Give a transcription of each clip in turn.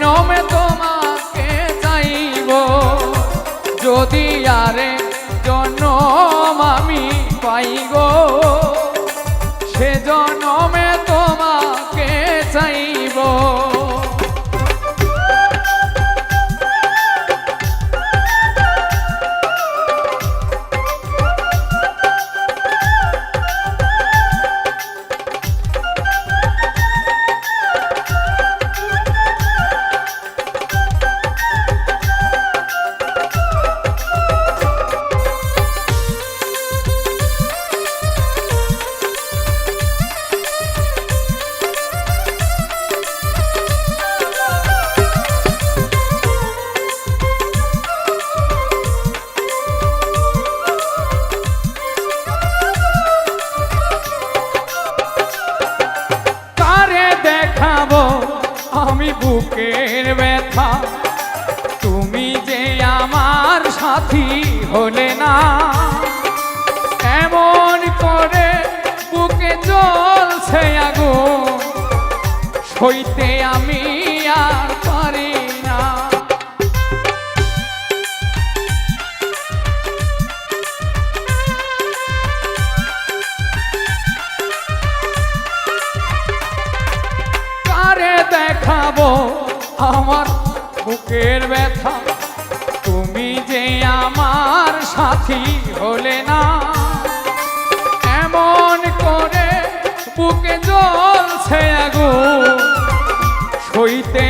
জনমে তোমাকে চাইব? যদি আরে জনম আমি পাই গো সে জনমে তোমাকে চাইব। সাথী হলে না। এমন করে বুকে জ্বলছে আগুন, সইতে আমি আর পারি না। কারে দেখাবো আমার বুকের ব্যথা? সাথী হলে না। এমন করে বুকে জ্বলছে আগুন সইতে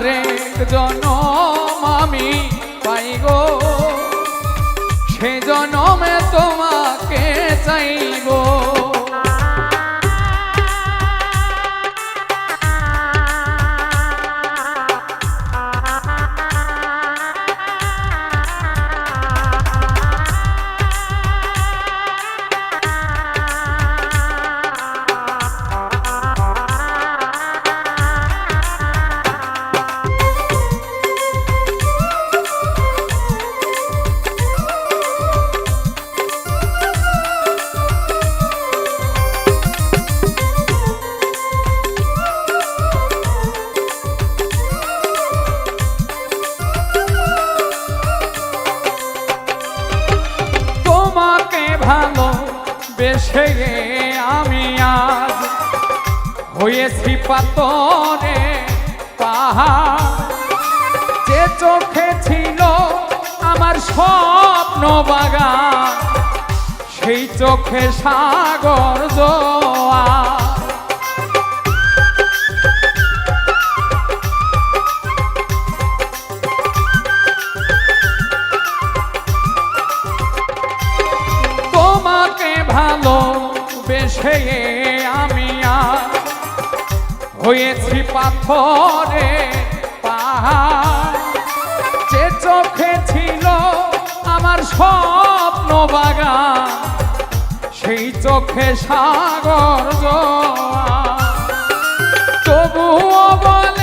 যদি আরেক জনম ভালো, বেশে আমি আজ হয়েছি পাতরে পাহাড়। যে চোখে ছিল আমার স্বপ্ন বাগান, সেই চোখে সাগর জোয়া ভালো আমি হয়েছি পাথরে পাহাড়। যে চোখে ছিল আমার স্বপ্ন বাগান, সেই চোখে সাগর জোয়া তবুও বলে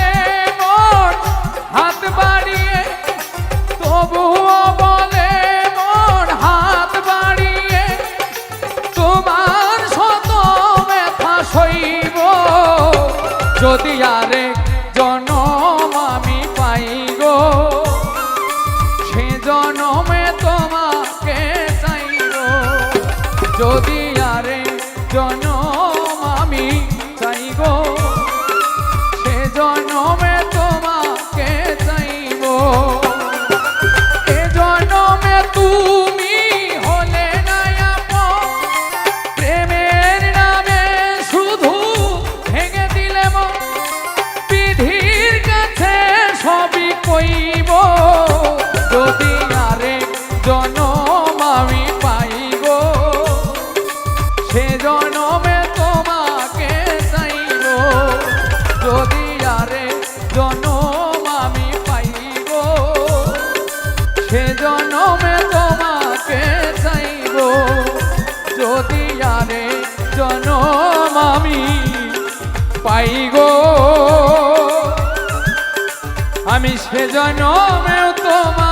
যদি আরেক আরে জনম আমি পাই গো সে জনমে তোমাকে চাইব। যদি আরে জনম আমি পাই আমি সে জনমেও তোমার